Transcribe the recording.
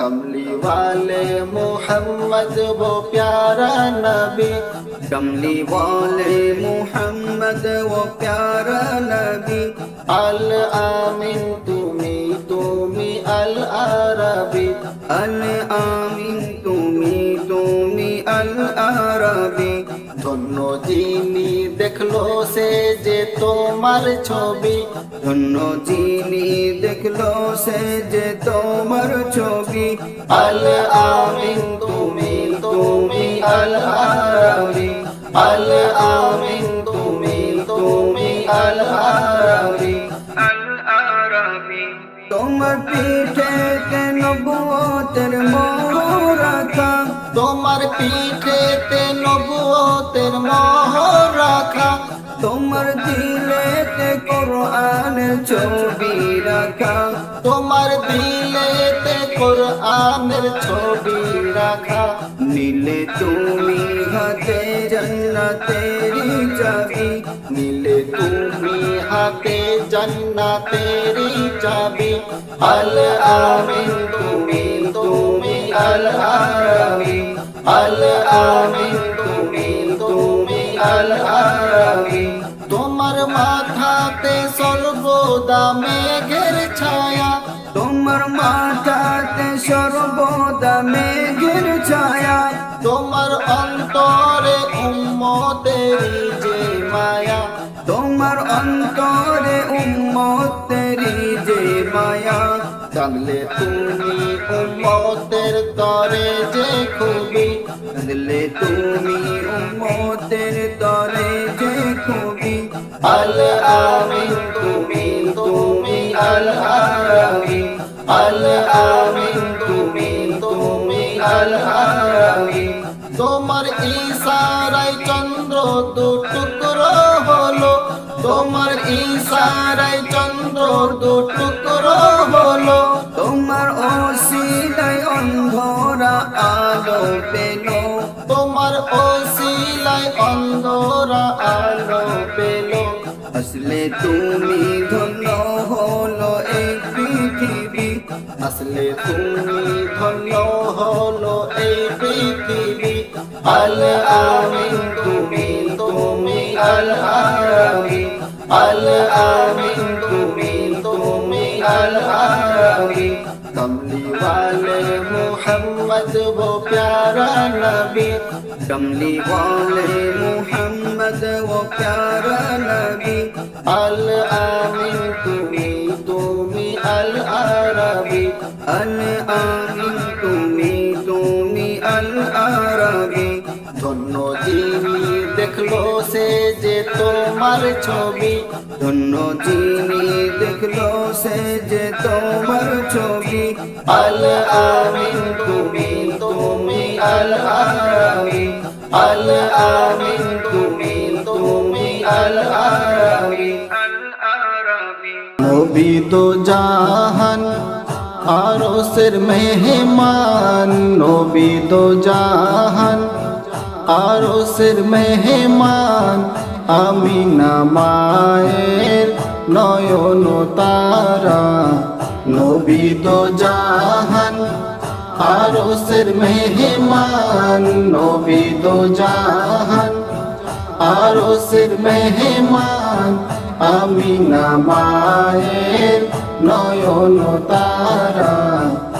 कमली वाले मोहम्मद वो प्यारा नबी कमली वाले मोहम्मद वो प्यारा नबी अल आमिन तुमी तुमी अल अरबी अल आमीन যিনি দেখল সে যে তোমার ছবি। ধন্য যিনি দেখল সে যে তোমার ছবি। আল আমিন তুমি তুমি আল আরবি আল আমিন তুমি তুমি আল আরবি আল আরবি তোমার পিঠে নবুয়তের মোহর রাখা তোমার পিঠেতে নবুয়তের মোহর কোরআনের ছবি রাখা। তোমার দিলেতে কোরআনের ছবি রাখা। নীলে তুমি হাতে জন্নতেরি চাবি। নীলে তুমি হাতে জান্নাতেরি চাবি। আল আমিন তুমি তুমি আল আরবি। আল আমিন তুমি তুমি আল আরবি। তোমার মাথাতে সর্বদা মেঘের ছায়া। তোমার মাথাতে সর্বদা মেঘের ছায়া। তোমার অন্তরে উম্মতেরি যে মায়া। তোমার অন্তরে উম্মতেরি যে মায়া। জানলে তুমি উম্মতের তরে যে খুবই। দিলে তুমি উম্মতের তরে আল আমিন তুমি তুমি আল আরবি আল আমিন তুমি তুমি আল আরবি তোমার ইশারায় চন্দ্র দু টুকরো হলো। তোমার ইশারায় চন্দ্র দু টুকরো হলো। তোমার অসিলায় অন্ধরা আলো পেল। আসলে তুমি ধন্য হলো এই পৃথিবী আসলে তুমি ধন্য হলো এই পৃথিবী আল আমিন তুমি তুমি আল আরবি আল আমিন তুমি তুমি আল আরবি कमली वाले मोहम्मद वो प्यारा नबी कमली वाले मोहम्मद মোহাম্মদ ও প্যারা নবী। আল আমিন তুমি তুমি আল আরবি আল আমিন তুমি তুমি আল আরবি ধন্য যিনি দেখল সে যে তোমার ছবি। ধন্য যিনি দেখল সে যে তোমার ছবি। আল আমিন তুমি তুমি আল আরবি আল আমিন নবী তো জাহান আরসের মেহমান। নবী তো জাহান আরসের মেহমান। আমি না মায়ের নয়ন তারা। নবী তো জাহান আরসের মেহমান। নবী তো জাহান আরসের মেহমান আমি না মায়ের নয়ন তারা